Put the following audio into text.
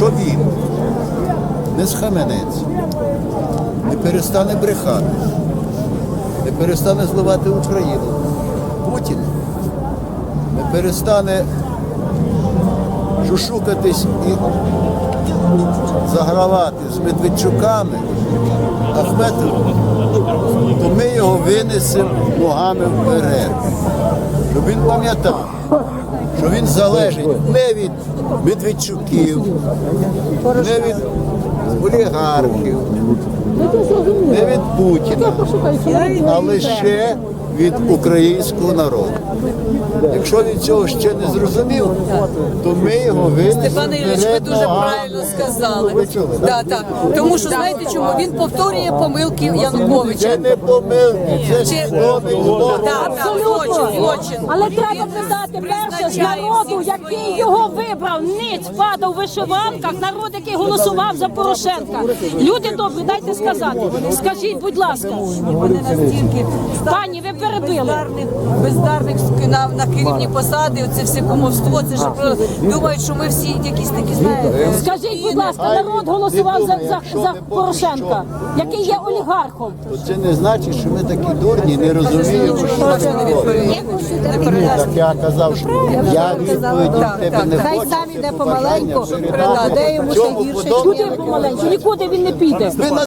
якщо він не схаменеться, не перестане брехати, не перестане зливати Україну, Путін не перестане шушукатись і загравати з Медведчуками, Ахметовим, то ми його винесемо ногами вперед. Щоб він пам'ятав, що він залежить не від Медведчуків, не від олігархів, не від Путіна, а лише від українського народу. Якщо він цього ще не зрозумів, то ми його винесемо. Степан Ігорович, ви дуже правильно сказали. Ви чули, Да, так. Тому що знаєте чому? Він повторює помилки Януковича. Це не помилки, це Чи- свідомий злочин. Злочин, злочин. Але треба питати перше народу, який його вибрав. Ниць падав у вишиванках, народ, який голосував за Порошенка. Люди добрі, дайте сказати. Скажіть, будь ласка, пані, ви перебили. бездарних, бездарних на, на керівні посади, оце все кумовство, це ж думають, що ми всі якісь такі, знаєте. Скажіть, будь ласка, народ голосував за, за, за Порошенка, який є олігархом. То Це не значить, що ми такі дурні, не розуміємо, що не це. Так я казав, що я відповіді Так, тебе не хочу. Хай сам іде помаленьку, передати йому ще гірше. Куди помаленьку? Нікуди він не піде.